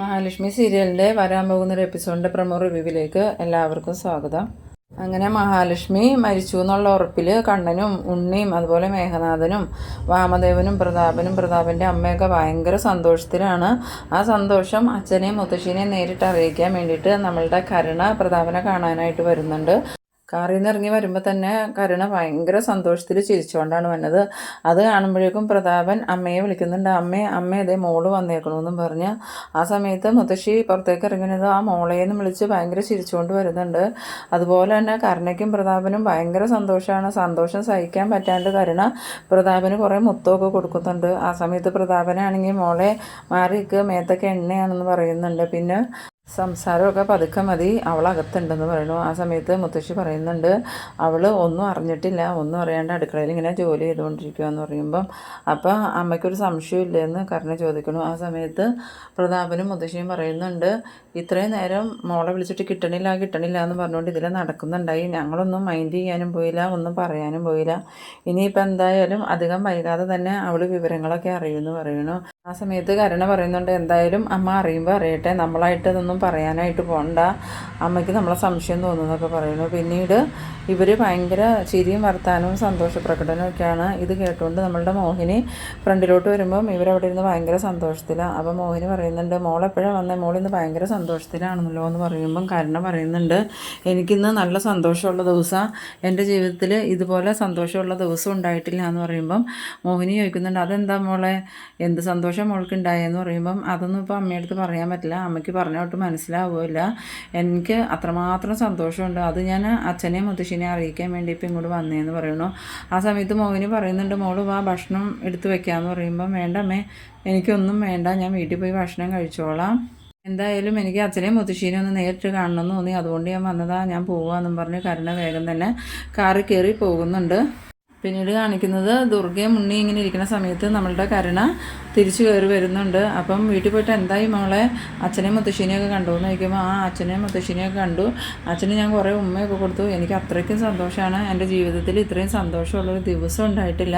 മഹാലക്ഷ്മി സീരിയലിന്റെ വരാൻ പോകുന്ന ഒരു എപ്പിസോഡിന്റെ പ്രമോ റിവ്യൂവിലേക്ക് എല്ലാവർക്കും സ്വാഗതം. അങ്ങനെ മഹാലക്ഷ്മി മരിച്ചു എന്നുള്ള ഉറപ്പിൽ കണ്ണനും ഉണ്ണിയും അതുപോലെ മേഘനാഥനും വാമദേവനും പ്രതാപനും പ്രതാപന്റെ അമ്മയൊക്കെ ഭയങ്കര സന്തോഷത്തിലാണ്. ആ സന്തോഷം അച്ഛനെയും മുത്തശ്ശിനെയും നേരിട്ട് അറിയിക്കാൻ വേണ്ടിയിട്ട് നമ്മളുടെ കരുണ പ്രതാപനെ കാണാനായിട്ട് വരുന്നുണ്ട്. കാറിൽ നിന്ന് ഇറങ്ങി വരുമ്പോൾ തന്നെ കരുണ ഭയങ്കര സന്തോഷത്തിൽ ചിരിച്ചുകൊണ്ടാണ് വന്നത്. അത് കാണുമ്പോഴേക്കും പ്രതാപൻ അമ്മയെ വിളിക്കുന്നുണ്ട്. അമ്മേ അമ്മ ഇതേ മോൾ വന്നേക്കണമെന്നും പറഞ്ഞ് ആ സമയത്ത് മുത്തശ്ശി പുറത്തേക്ക് ഇറങ്ങുന്നത് ആ മോളേന്ന് വിളിച്ച് ഭയങ്കര ചിരിച്ചുകൊണ്ട് വരുന്നുണ്ട്. അതുപോലെ തന്നെ കരുണയ്ക്കും പ്രതാപനും ഭയങ്കര സന്തോഷമാണ് സന്തോഷം സഹിക്കാൻ പറ്റാണ്ട് കരുണ പ്രതാപന് കുറേ മുത്തമൊക്കെ കൊടുക്കുന്നുണ്ട്. ആ സമയത്ത് പ്രതാപനാണെങ്കിൽ മോളെ മാറിക്ക് മേത്തൊക്കെ എണ്ണയാണെന്ന് പറയുന്നുണ്ട്. പിന്നെ സംസാരമൊക്കെ പതുക്കെ മതി. അവൾ അകത്തുണ്ടെന്ന് പറയുന്നു. ആ സമയത്ത് മുത്തശ്ശി പറയുന്നുണ്ട് അവൾ ഒന്നും അറിഞ്ഞിട്ടില്ല. ഒന്നും അറിയാണ്ട് അടുക്കളയിൽ ഇങ്ങനെ ജോലി ചെയ്തുകൊണ്ടിരിക്കുക എന്ന് പറയുമ്പം അപ്പം അമ്മയ്ക്കൊരു സംശയമില്ലെന്ന് കരുണ ചോദിക്കണു ആ സമയത്ത് പ്രതാപനും മുത്തശ്ശിയും പറയുന്നുണ്ട് ഇത്രയും നേരം മോളെ വിളിച്ചിട്ട് കിട്ടണില്ല കിട്ടണില്ല എന്ന് പറഞ്ഞുകൊണ്ട് ഇതിൽ നടക്കുന്നുണ്ടായി. ഞങ്ങളൊന്നും മൈൻഡ് ചെയ്യാനും പോയില്ല ഒന്നും പറയാനും പോയില്ല. ഇനിയിപ്പോൾ എന്തായാലും അധികം വൈകാതെ തന്നെ അവൾ വിവരങ്ങളൊക്കെ അറിയുമെന്ന് പറയുന്നു. ആ സമയത്ത് കരുണ പറയുന്നുണ്ട് എന്തായാലും അമ്മ അറിയുമ്പോൾ അറിയട്ടെ. നമ്മളായിട്ട് ഇതൊന്നും പറയാനായിട്ട് പോകണ്ട അമ്മയ്ക്ക് നമ്മളെ സംശയം തോന്നുന്നതൊക്കെ പറയുന്നു. പിന്നീട് ഇവർ ഭയങ്കര ചിരിയും വർത്താനവും സന്തോഷ പ്രകടനവും ഇത് കേട്ടുകൊണ്ട് നമ്മളുടെ മോഹിനി ഫ്രണ്ടിലോട്ട് വരുമ്പം ഇവരവിടെ ഇരുന്ന് ഭയങ്കര സന്തോഷത്തിലാണ് അപ്പോൾ മോഹിനി പറയുന്നുണ്ട് മോൾ മോളെപ്പോഴാണ് വന്നത് ഇന്ന് ഭയങ്കര സന്തോഷത്തിലാണെന്നല്ലോ എന്ന് പറയുമ്പം കരുണ പറയുന്നുണ്ട് എനിക്കിന്ന് നല്ല സന്തോഷമുള്ള ദിവസമാണ് എന്റെ ജീവിതത്തിൽ ഇതുപോലെ സന്തോഷമുള്ള ദിവസം ഉണ്ടായിട്ടില്ല എന്ന് പറയുമ്പം മോഹിനി ചോദിക്കുന്നുണ്ട് അതെന്താ മോളെ? എന്ത് സന്തോഷം? മോൾക്ക് ഉണ്ടായെന്ന് പറയുമ്പം അതൊന്നും ഇപ്പോൾ അമ്മയടുത്ത് പറയാൻ പറ്റില്ല. അമ്മയ്ക്ക് പറഞ്ഞോട്ട് മനസ്സിലാവുമല്ല എനിക്ക് അത്രമാത്രം സന്തോഷമുണ്ട്. അത് ഞാൻ അച്ഛനെയും മുത്തശ്ശിനെ അറിയിക്കാൻ വേണ്ടി ഇപ്പം ഇങ്ങോട്ട് വന്നേന്ന് പറയുന്നു. ആ സമയത്ത് മോഹിനി പറയുന്നുണ്ട് മോൾ വാ ഭക്ഷണം എടുത്തു വെക്കാമെന്ന് പറയുമ്പം വേണ്ട അമ്മേ എനിക്കൊന്നും വേണ്ട. ഞാൻ വീട്ടിൽ പോയി ഭക്ഷണം കഴിച്ചോളാം. എന്തായാലും എനിക്ക് അച്ഛനെയും മുത്തശ്ശീനെ ഒന്ന് നേരിട്ട് കാണണമെന്ന് തോന്നി. അതുകൊണ്ട് ഞാൻ വന്നതാ ഞാൻ പോവാന്നും പറഞ്ഞ് കരുണ വേഗം തന്നെ കാറിൽ കയറി പോകുന്നുണ്ട്. പിന്നീട് കാണിക്കുന്നത് ദുർഗയെ മുണ്ണി ഇങ്ങനെ ഇരിക്കുന്ന സമയത്ത് നമ്മളുടെ കരുണ തിരിച്ചു കയറി വരുന്നുണ്ട്. അപ്പം വീട്ടിൽ പോയിട്ട് എന്തായി മോളെ? അച്ഛനെയും മുത്തശ്ശിനെയൊക്കെ കണ്ടു എന്ന് ചോദിക്കുമ്പോൾ ആ അച്ഛനെയും മുത്തശ്ശീനെയൊക്കെ കണ്ടു. അച്ഛന് ഞാൻ കുറേ ഉമ്മയൊക്കെ കൊടുത്തു. എനിക്ക് അത്രയ്ക്കും സന്തോഷമാണ്. എന്റെ ജീവിതത്തിൽ ഇത്രയും സന്തോഷമുള്ളൊരു ദിവസം ഉണ്ടായിട്ടില്ല.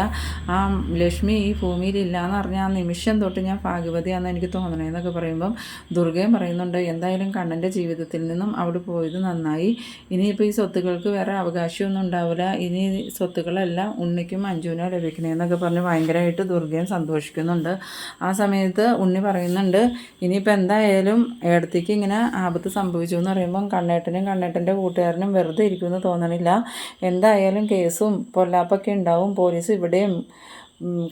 ആ ലക്ഷ്മി ഈ ഭൂമിയിൽ ഇല്ല എന്ന് പറഞ്ഞാൽ ആ നിമിഷം തൊട്ട് ഞാൻ ഭാഗ്യവതിയാണെന്ന് എനിക്ക് തോന്നണേ എന്നൊക്കെ പറയുമ്പം ദുർഗയും പറയുന്നുണ്ട് എന്തായാലും കണ്ണന്റെ ജീവിതത്തിൽ നിന്നും അവിടെ പോയത് നന്നായി. ഇനിയിപ്പോൾ ഈ സ്വത്തുക്കൾക്ക് വേറെ അവകാശമൊന്നും ഉണ്ടാവില്ല. ഇനി സ്വത്തുക്കളെല്ലാം ഉണ്ണിക്കും മഞ്ജുവിനോ ലഭിക്കണേന്നൊക്കെ പറഞ്ഞ് ഭയങ്കരമായിട്ട് ദുർഗയും സന്തോഷിക്കുന്നുണ്ട്. ആ സമയത്ത് ഉണ്ണി പറയുന്നുണ്ട് ഇനിയിപ്പോൾ എന്തായാലും ഏടത്തേക്ക് ഇങ്ങനെ ആപത്ത് സംഭവിച്ചു എന്ന് പറയുമ്പം കണ്ണേട്ടനും കണ്ണേട്ടന്റെ കൂട്ടുകാരനും വെറുതെ ഇരിക്കുമെന്ന് തോന്നണില്ല. എന്തായാലും കേസും പൊല്ലാപ്പൊക്കെ ഉണ്ടാവും. പോലീസ് ഇവിടെയും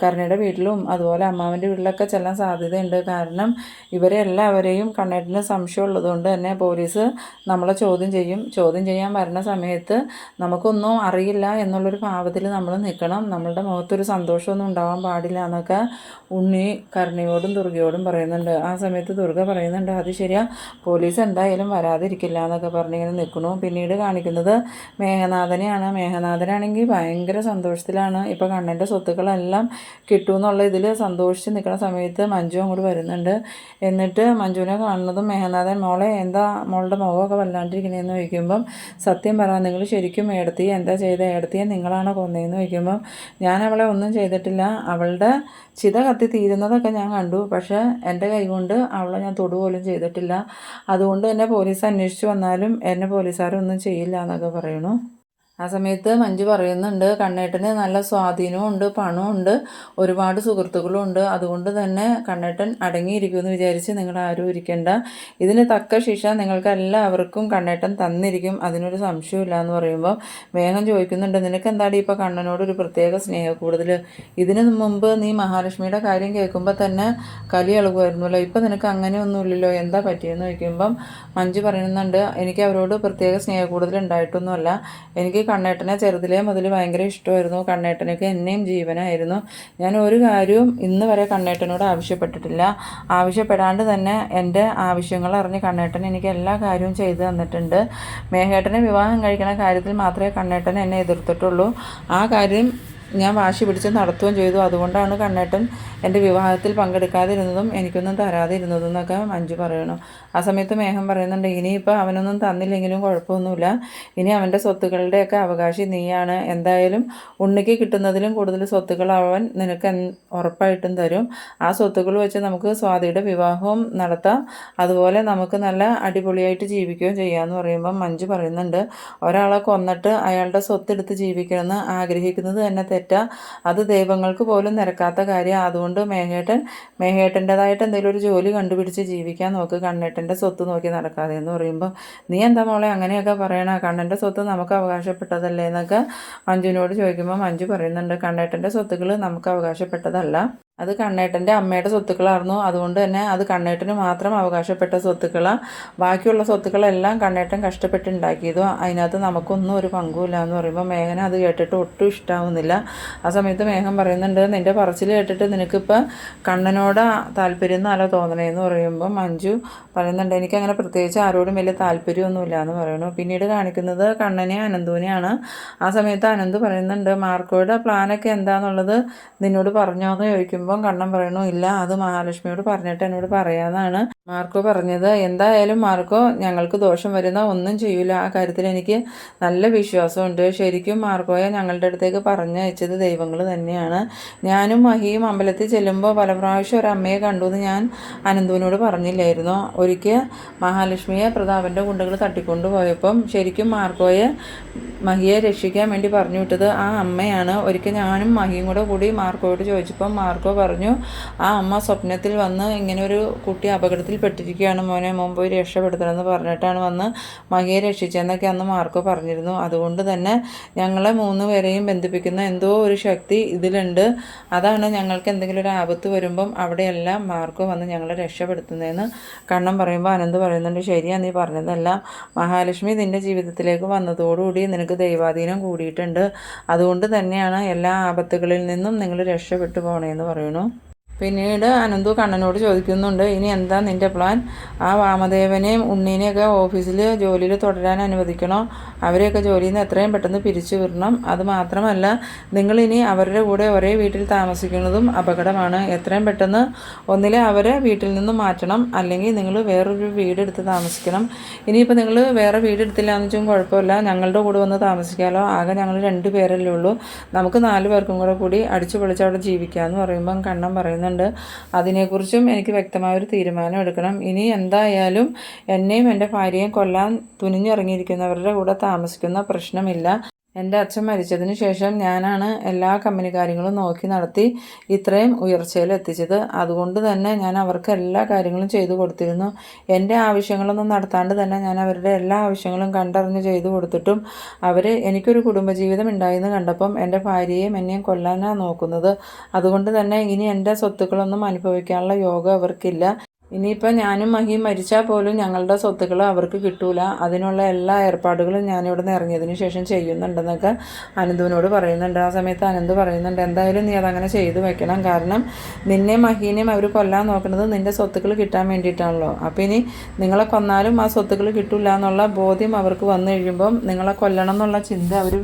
കരുണയുടെ വീട്ടിലും അതുപോലെ അമ്മാവന്റെ വീട്ടിലൊക്കെ ചെല്ലാൻ സാധ്യതയുണ്ട്. കാരണം ഇവരെ എല്ലാവരെയും കണ്ണേട്ടിന് സംശയമുള്ളതുകൊണ്ട് തന്നെ പോലീസ് നമ്മളെ ചോദ്യം ചെയ്യും. ചോദ്യം ചെയ്യാൻ വരുന്ന സമയത്ത് നമുക്കൊന്നും അറിയില്ല എന്നുള്ളൊരു ഭാവത്തിൽ നമ്മൾ നിൽക്കണം. നമ്മളുടെ മുഖത്തൊരു സന്തോഷമൊന്നും ഉണ്ടാവാൻ പാടില്ല എന്നൊക്കെ ഉണ്ണി കരുണയോടും ദുർഗയോടും പറയുന്നുണ്ട്. ആ സമയത്ത് ദുർഗ പറയുന്നുണ്ട് അത് ശരിയാ. പോലീസ് എന്തായാലും വരാതിരിക്കില്ല എന്നൊക്കെ പറഞ്ഞിങ്ങനെ നിൽക്കണു പിന്നീട് കാണിക്കുന്നത് മേഘനാഥനെയാണ്. മേഘനാഥനാണെങ്കിൽ ഭയങ്കര സന്തോഷത്തിലാണ്. ഇപ്പോൾ കണ്ണന്റെ സ്വത്തുക്കളെല്ലാം എല്ലാം കിട്ടുമെന്നുള്ള ഇതിൽ സന്തോഷിച്ച് നിൽക്കുന്ന സമയത്ത് മഞ്ജു അങ്ങോട്ട് വരുന്നുണ്ട്. എന്നിട്ട് മഞ്ജുവിനെ കാണുന്നതും മേഹനാഥൻ മോളെ എന്താ മോളുടെ മുഖമൊക്കെ വല്ലാണ്ടിരിക്കണേന്ന് ചോദിക്കുമ്പം സത്യം പറയാൻ നിങ്ങൾ ശരിക്കും ഏടത്തി എന്താ ചെയ്ത? ഏടത്തിയെ നിങ്ങളാണ് കൊന്നതെന്ന് ചോദിക്കുമ്പം ഞാൻ അവളെ ഒന്നും ചെയ്തിട്ടില്ല. അവളുടെ ചിത കത്തി തീരുന്നതൊക്കെ ഞാൻ കണ്ടു. പക്ഷേ എന്റെ കൈകൊണ്ട് അവളെ ഞാൻ തൊടുപോലും ചെയ്തിട്ടില്ല. അതുകൊണ്ട് തന്നെ പോലീസ് അന്വേഷിച്ച് വന്നാലും എന്നെ പോലീസുകാരൊന്നും ചെയ്യില്ല എന്നൊക്കെ പറയണു ആ സമയത്ത് മഞ്ജു പറയുന്നുണ്ട് കണ്ണേട്ടന് നല്ല സ്വാധീനവും ഉണ്ട് പണവും ഉണ്ട് ഒരുപാട് സുഹൃത്തുക്കളും ഉണ്ട്. അതുകൊണ്ട് തന്നെ കണ്ണേട്ടൻ അടങ്ങിയിരിക്കുമെന്ന് വിചാരിച്ച് നിങ്ങൾ ആരും ഇരിക്കേണ്ട. ഇതിന് തക്ക ശിക്ഷ നിങ്ങൾക്ക് എല്ലാവർക്കും കണ്ണേട്ടൻ തന്നിരിക്കും. അതിനൊരു സംശയമില്ല എന്ന് പറയുമ്പോൾ വേഗം ചോദിക്കുന്നുണ്ട് നിനക്ക് എന്താടി ഇപ്പോൾ കണ്ണനോട് ഒരു പ്രത്യേക സ്നേഹ കൂടുതൽ ഇതിന് മുമ്പ് നീ മഹാലക്ഷ്മിയുടെ കാര്യം കേൾക്കുമ്പോൾ തന്നെ കലി ഇളകുമായിരുന്നല്ലോ ഇപ്പം നിനക്ക് അങ്ങനെയൊന്നുമില്ലല്ലോ എന്താ പറ്റിയെന്ന് ചോദിക്കുമ്പം മഞ്ജു പറയുന്നുണ്ട് എനിക്ക് അവരോട് പ്രത്യേക സ്നേഹ കൂടുതൽ ഉണ്ടായിട്ടൊന്നുമല്ല. എനിക്ക് കണ്ണേട്ടനെ ചെറുതിലേ മുതൽ ഭയങ്കര ഇഷ്ടമായിരുന്നു. കണ്ണേട്ടനൊക്കെ എന്നെയും ജീവനായിരുന്നു. ഞാൻ ഒരു കാര്യവും ഇന്ന് വരെ കണ്ണേട്ടനോട് ആവശ്യപ്പെട്ടിട്ടില്ല. ആവശ്യപ്പെടാണ്ട് തന്നെ എന്റെ ആവശ്യങ്ങൾ അറിഞ്ഞ് കണ്ണേട്ടൻ എനിക്ക് എല്ലാ കാര്യവും ചെയ്തു തന്നിട്ടുണ്ട്. മേഘേട്ടനെ വിവാഹം കഴിക്കുന്ന കാര്യത്തിൽ മാത്രമേ കണ്ണേട്ടൻ എന്നെ എതിർത്തിട്ടുള്ളൂ. ആ കാര്യം ഞാൻ വാശി പിടിച്ച് നടത്തുകയും ചെയ്തു. അതുകൊണ്ടാണ് കണ്ണേട്ടൻ എന്റെ വിവാഹത്തിൽ പങ്കെടുക്കാതിരുന്നതും എനിക്കൊന്നും തരാതിരുന്നതും എന്നൊക്കെ മഞ്ജു പറയണു. ആ സമയത്ത് മേഘം പറയുന്നുണ്ട് ഇനിയിപ്പോൾ അവനൊന്നും തന്നില്ലെങ്കിലും കുഴപ്പമൊന്നുമില്ല. ഇനി അവന്റെ സ്വത്തുക്കളുടെയൊക്കെ അവകാശി നീയാണ്. എന്തായാലും ഉണ്ണിക്ക് കിട്ടുന്നതിലും കൂടുതൽ സ്വത്തുക്കൾ അവൻ നിനക്ക് ഉറപ്പായിട്ടും തരും. ആ സ്വത്തുക്കൾ വെച്ച് നമുക്ക് സ്വാതിയുടെ വിവാഹവും നടത്താം. അതുപോലെ നമുക്ക് നല്ല അടിപൊളിയായിട്ട് ജീവിക്കുകയും ചെയ്യാമെന്ന് പറയുമ്പം മഞ്ജു പറയുന്നുണ്ട് ഒരാളെ കൊന്നിട്ട് അയാളുടെ സ്വത്തെടുത്ത് ജീവിക്കണമെന്ന് ആഗ്രഹിക്കുന്നത് തന്നെ തെറ്റാ. അത് ദൈവങ്ങൾക്ക് പോലും നിരക്കാത്ത കാര്യം. അതുകൊണ്ട് മേഘേട്ടൻ മേഘേട്ടന്റെതായിട്ട് എന്തെങ്കിലും ഒരു ജോലി കണ്ടുപിടിച്ച് ജീവിക്കാൻ നോക്ക്. കണ്ണേട്ടന്റെ സ്വത്ത് നോക്കി നടക്കാതെ എന്ന് പറയുമ്പോൾ നീ എന്താ മോളെ അങ്ങനെയൊക്കെ പറയണ? കണ്ണന്റെ സ്വത്ത് നമുക്ക് അവകാശപ്പെട്ടതല്ലേ? എന്നൊക്കെ മഞ്ജുവിനോട് ചോദിക്കുമ്പോൾ മഞ്ജു പറയുന്നുണ്ട് കണ്ണേട്ടന്റെ സ്വത്തുക്കൾ നമുക്ക് അവകാശപ്പെട്ടതല്ല. അത് കണ്ണേട്ടന്റെ അമ്മയുടെ സ്വത്തുക്കളായിരുന്നു. അതുകൊണ്ട് തന്നെ അത് കണ്ണേട്ടന് മാത്രം അവകാശപ്പെട്ട സ്വത്തുക്കളാണ് ബാക്കിയുള്ള സ്വത്തുക്കളെല്ലാം കണ്ണേട്ടൻ കഷ്ടപ്പെട്ടുണ്ടാക്കിയതും. അതിനകത്ത് നമുക്കൊന്നും ഒരു പങ്കുമില്ല എന്ന് പറയുമ്പോൾ മേഘന അത് കേട്ടിട്ട് ഒട്ടും ഇഷ്ടാവുന്നില്ല. ആ സമയത്ത് മേഘം പറയുന്നുണ്ട് നിന്റെ പറച്ചിൽ കേട്ടിട്ട് നിനക്കിപ്പോൾ കണ്ണനോട് താല്പര്യം എന്നല്ല തോന്നണേന്ന് പറയുമ്പോൾ മഞ്ജു പറയുന്നുണ്ട് എനിക്കങ്ങനെ പ്രത്യേകിച്ച് ആരോടും വലിയ താല്പര്യമൊന്നുമില്ല എന്ന് പറയുന്നു. പിന്നീട് കാണിക്കുന്നത് കണ്ണനെ അനന്തുവിനെയാണ്. ആ സമയത്ത് അനന്ത് പറയുന്നുണ്ട് മാർക്കോയുടെ പ്ലാനൊക്കെ എന്താണെന്നുള്ളത് നിന്നോട് പറഞ്ഞോ എന്ന് ചോദിക്കുമ്പം കണ്ണൻ പറയണു? ഇല്ല അത് മഹാലക്ഷ്മിയോട് പറഞ്ഞിട്ട് എന്നോട് പറയാന്നാണ് മാർക്കോ പറഞ്ഞത്. എന്തായാലും മാർക്കോ ഞങ്ങൾക്ക് ദോഷം വരുന്ന ഒന്നും ചെയ്യൂല. ആ കാര്യത്തിൽ എനിക്ക് നല്ല വിശ്വാസമുണ്ട്. ശരിക്കും മാർക്കോയെ ഞങ്ങളുടെ അടുത്തേക്ക് പറഞ്ഞയച്ചത് ദൈവങ്ങൾ തന്നെയാണ്. ഞാനും മഹിയും അമ്പലത്തിൽ ചെല്ലുമ്പോൾ പല പ്രാവശ്യം ഒരു അമ്മയെ കണ്ടു എന്ന് ഞാൻ അനന്തുവിനോട് പറഞ്ഞില്ലായിരുന്നു. ഒരിക്കൽ മഹാലക്ഷ്മിയെ പ്രതാപന്റെ ഗുണ്ടകൾ തട്ടിക്കൊണ്ടു പോയപ്പം ശരിക്കും മാർക്കോയെ മഹിയെ രക്ഷിക്കാൻ വേണ്ടി പറഞ്ഞു വിട്ടത് ആ അമ്മയാണ്. ഒരിക്കൽ ഞാനും മഹിയും കൂടെ കൂടി മാർക്കോയോട് ചോദിച്ചപ്പം മാർക്കോ പറഞ്ഞു ആ അമ്മ സ്വപ്നത്തിൽ വന്ന് ഇങ്ങനെ ഒരു കുട്ടി അപകടത്തിൽ പെട്ടിരിക്കുകയാണ് മോനെ മുമ്പ് രക്ഷപ്പെടുത്തണമെന്ന് പറഞ്ഞിട്ടാണ് വന്ന് മകയെ രക്ഷിച്ചതെന്നൊക്കെ അന്ന് മാർക്കോ പറഞ്ഞിരുന്നു. അതുകൊണ്ട് തന്നെ ഞങ്ങളെ മൂന്ന് പേരെയും ബന്ധിപ്പിക്കുന്ന എന്തോ ഒരു ശക്തി ഇതിലുണ്ട്. അതാണ് ഞങ്ങൾക്ക് എന്തെങ്കിലും ഒരു ആപത്ത് വരുമ്പം അവിടെയെല്ലാം മാർക്കോ വന്ന് ഞങ്ങളെ രക്ഷപ്പെടുത്തുന്നതെന്ന് കണ്ണം പറയുമ്പോൾ അനന്ത് പറയുന്നുണ്ട് ശരിയാ നീ പറഞ്ഞതെല്ലാം. മഹാലക്ഷ്മി നിന്റെ ജീവിതത്തിലേക്ക് വന്നതോടുകൂടി നിനക്ക് ദൈവാധീനം കൂടിയിട്ടുണ്ട്. അതുകൊണ്ട് തന്നെയാണ് എല്ലാ ആപത്തുകളിൽ നിന്നും നിങ്ങൾ രക്ഷപ്പെട്ടു പോണേന്ന് പറയണു പിന്നീട് അനന്തു കണ്ണനോട് ചോദിക്കുന്നുണ്ട് ഇനി എന്താ നിന്റെ പ്ലാൻ ആ വാമദേവനെയും ഉണ്ണീനെയൊക്കെ ഓഫീസിൽ ജോലിയിൽ തുടരാൻ അനുവദിക്കണോ? അവരെയൊക്കെ ജോലിയിൽ നിന്ന് എത്രയും പെട്ടെന്ന് പിരിച്ചു വിടണം. അത് മാത്രമല്ല ഇനി അവരുടെ കൂടെ ഒരേ വീട്ടിൽ താമസിക്കുന്നതും അപകടമാണ്. എത്രയും പെട്ടെന്ന് ഒന്നിലെ അവരെ വീട്ടിൽ നിന്ന് മാറ്റണം. അല്ലെങ്കിൽ നിങ്ങൾ വേറൊരു വീടെടുത്ത് താമസിക്കണം. ഇനിയിപ്പോൾ നിങ്ങൾ വേറെ വീടെടുത്തില്ല എന്ന് വെച്ചും കുഴപ്പമില്ല. ഞങ്ങളുടെ കൂടെ വന്ന് താമസിക്കാമല്ലോ ആകെ ഞങ്ങൾ രണ്ട് പേരല്ലേ ഉള്ളൂ. നമുക്ക് നാല് പേർക്കും കൂടെ കൂടി അടിച്ചു പൊളിച്ച് അവിടെ ജീവിക്കാമെന്ന് പറയുമ്പം കണ്ണം പറയുന്നുണ്ട് അതിനെക്കുറിച്ചും എനിക്ക് വ്യക്തമായൊരു തീരുമാനം എടുക്കണം. ഇനി എന്തായാലും എന്നെയും എന്റെ ഭാര്യയെയും കൊല്ലാൻ തുനിഞ്ഞിറങ്ങിയിരിക്കുന്നവരുടെ കൂടെ താമസിക്കുന്ന പ്രശ്നമില്ല. എന്റെ അച്ഛൻ മരിച്ചതിന് ശേഷം ഞാനാണ് എല്ലാ കമ്പനി കാര്യങ്ങളും നോക്കി നടത്തി ഇത്രയും ഉയർച്ചയിൽ എത്തിച്ചത്. അതുകൊണ്ട് തന്നെ ഞാൻ അവർക്ക് എല്ലാ കാര്യങ്ങളും ചെയ്തു കൊടുത്തിരുന്നു. എന്റെ ആവശ്യങ്ങളൊന്നും നടത്താണ്ട് തന്നെ ഞാൻ അവരുടെ എല്ലാ ആവശ്യങ്ങളും കണ്ടറിഞ്ഞ് ചെയ്തു കൊടുത്തിട്ടും അവർ എനിക്കൊരു കുടുംബജീവിതം ഉണ്ടായെന്ന് കണ്ടപ്പം എന്റെ ഭാര്യയെയും എന്നെയും കൊല്ലാനാണ് നോക്കുന്നത്. അതുകൊണ്ട് തന്നെ ഇനി എന്റെ സ്വത്തുക്കളൊന്നും അനുഭവിക്കാനുള്ള യോഗം അവർക്കില്ല. ഇനിയിപ്പോൾ ഞാനും മഹിയും മരിച്ചാൽ പോലും ഞങ്ങളുടെ സ്വത്തുക്കൾ അവർക്ക് കിട്ടൂല. അതിനുള്ള എല്ലാ ഏർപ്പാടുകളും ഞാനിവിടെ നിന്ന് ഇറങ്ങിയതിന് ശേഷം ചെയ്യുന്നുണ്ടെന്നൊക്കെ അനന്തുവിനോട് പറയുന്നുണ്ട്. ആ സമയത്ത് അനന്ത് പറയുന്നുണ്ട് എന്തായാലും നീ അതങ്ങനെ ചെയ്തു വെക്കണം. കാരണം നിന്നെ മഹീനെയും അവർ കൊല്ലാൻ നോക്കുന്നത് നിന്റെ സ്വത്തുക്കൾ കിട്ടാൻ വേണ്ടിയിട്ടാണല്ലോ. അപ്പോൾ ഇനി നിങ്ങളെ കൊന്നാലും ആ സ്വത്തുക്കൾ കിട്ടില്ല എന്നുള്ള ബോധ്യം അവർക്ക് വന്നു കഴിയുമ്പം നിങ്ങളെ കൊല്ലണം എന്നുള്ള ചിന്ത അവർ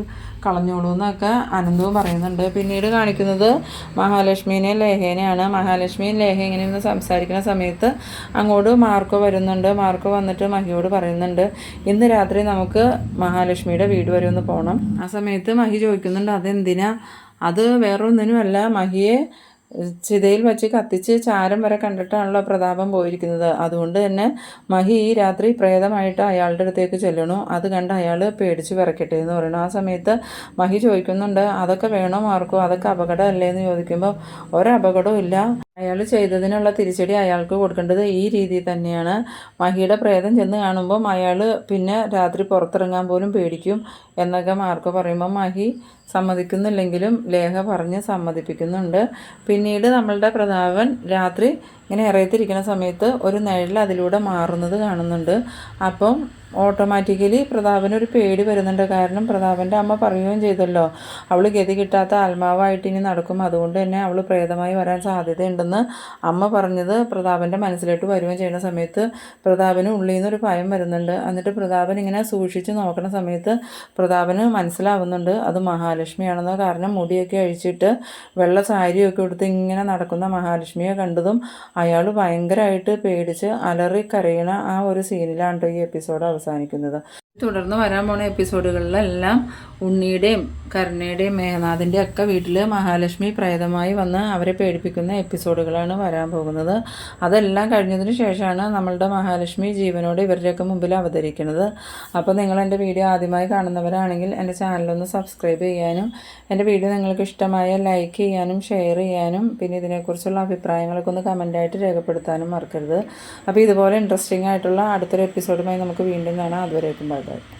കളഞ്ഞോളൂ എന്നൊക്കെ അനന്തവും പറയുന്നുണ്ട്. പിന്നീട് കാണിക്കുന്നത് മഹാലക്ഷ്മിനെ ലേഹേനെയാണ്. മഹാലക്ഷ്മിയും ലേഹ ഇങ്ങനെ നിന്ന് സംസാരിക്കുന്ന സമയത്ത് അങ്ങോട്ട് മാർക്കോ വരുന്നുണ്ട്. മാർക്കോ വന്നിട്ട് മഹിയോട് പറയുന്നുണ്ട് ഇന്ന് രാത്രി നമുക്ക് മഹാലക്ഷ്മിയുടെ വീട് വരെ ഒന്ന് പോകണം ആ സമയത്ത് മഹി ചോദിക്കുന്നുണ്ട് അതെന്തിനാ? അത് വേറൊന്നിനുമല്ല. മഹിയെ ചിതയിൽ വച്ച് കത്തിച്ച് ചാരം വരെ കണ്ടിട്ടാണല്ലോ പ്രതാപം പോയിരിക്കുന്നത്. അതുകൊണ്ട് തന്നെ മഹി ഈ രാത്രി പ്രേതമായിട്ട് അയാളുടെ അടുത്തേക്ക് ചെല്ലണു. അത് കണ്ട് അയാൾ പേടിച്ച് വിറക്കട്ടെ എന്ന് പറയുന്നു. ആ സമയത്ത് മഹി ചോദിക്കുന്നുണ്ട് അതൊക്കെ വേണോ മാർക്കോ? അതൊക്കെ അപകടമല്ലേ എന്ന് ചോദിക്കുമ്പോൾ ഒരപകടവും ഇല്ല. അയാൾ ചെയ്തതിനുള്ള തിരിച്ചടി അയാൾക്ക് കൊടുക്കേണ്ടത് ഈ രീതി തന്നെയാണ്. മഹിയുടെ പ്രേതം ചെന്ന് കാണുമ്പം അയാൾ പിന്നെ രാത്രി പുറത്തിറങ്ങാൻ പോലും പേടിക്കും എന്നൊക്കെ മാർക്കോ പറയുമ്പോൾ മഹി സമ്മതിക്കുന്നില്ലെങ്കിലും ലേഖ പറഞ്ഞ് സമ്മതിപ്പിക്കുന്നുണ്ട്. പിന്നീട് നമ്മളുടെ പ്രതാപൻ രാത്രി ഇങ്ങനെ ഇറയത്തിരിക്കുന്ന സമയത്ത് ഒരു നിഴൽ അതിലൂടെ മാറുന്നത് കാണുന്നുണ്ട്. അപ്പം ഓട്ടോമാറ്റിക്കലി പ്രതാപന് ഒരു പേടി വരുന്നുണ്ട്. കാരണം പ്രതാപന്റെ അമ്മ പറയുകയും ചെയ്തല്ലോ അവൾ ഗതി കിട്ടാത്ത ആത്മാവായിട്ട് ഇനി നടക്കും. അതുകൊണ്ട് തന്നെ അവൾ പ്രേതമായി വരാൻ സാധ്യതയുണ്ടെന്ന് അമ്മ പറഞ്ഞത് പ്രതാപന്റെ മനസ്സിലോട്ട് വരികയും ചെയ്യുന്ന സമയത്ത് പ്രതാപന് ഉള്ളിൽ നിന്നൊരു ഭയം വരുന്നുണ്ട്. എന്നിട്ട് പ്രതാപൻ ഇങ്ങനെ സൂക്ഷിച്ച് നോക്കുന്ന സമയത്ത് പ്രതാപന് മനസ്സിലാവുന്നുണ്ട് അത് മഹാലക്ഷ്മിയാണെന്ന്. കാരണം മുടിയൊക്കെ അഴിച്ചിട്ട് വെള്ള സാരിയൊക്കെ എടുത്ത് ഇങ്ങനെ നടക്കുന്ന മഹാലക്ഷ്മിയെ കണ്ടതും അയാൾ ഭയങ്കരമായിട്ട് പേടിച്ച് അലറി കരയണ ആ ഒരു സീനിലാണ് കേട്ടോ ഈ എപ്പിസോഡ് അവസാനിക്കുന്നത്. തുടർന്ന് വരാൻ പോണ എപ്പിസോഡുകളിലെല്ലാം ഉണ്ണിയുടെയും കരുണയുടെയും മേഘനാഥിന്റെയും ഒക്കെ വീട്ടിൽ മഹാലക്ഷ്മി പ്രേതമായി വന്ന് അവരെ പേടിപ്പിക്കുന്ന എപ്പിസോഡുകളാണ് വരാൻ പോകുന്നത്. അതെല്ലാം കഴിഞ്ഞതിന് ശേഷമാണ് നമ്മളുടെ മഹാലക്ഷ്മി ജീവനോട് ഇവരുടെയൊക്കെ മുമ്പിൽ അവതരിക്കുന്നത്. അപ്പോൾ നിങ്ങൾ എന്റെ വീഡിയോ ആദ്യമായി കാണുന്നവരാണെങ്കിൽ എന്റെ ചാനലൊന്ന് സബ്സ്ക്രൈബ് ചെയ്യാനും എന്റെ വീഡിയോ നിങ്ങൾക്ക് ഇഷ്ടമായ ലൈക്ക് ചെയ്യാനും ഷെയർ ചെയ്യാനും പിന്നെ ഇതിനെക്കുറിച്ചുള്ള അഭിപ്രായങ്ങളൊക്കെ ഒന്ന് കമന്റായിട്ട് രേഖപ്പെടുത്താനും മറക്കരുത്. അപ്പോൾ ഇതുപോലെ ഇൻട്രസ്റ്റിംഗ് ആയിട്ടുള്ള അടുത്തൊരു എപ്പിസോഡുമായി നമുക്ക് വീണ്ടും കാണാം. അതുവരേക്കും ধন্যবাদ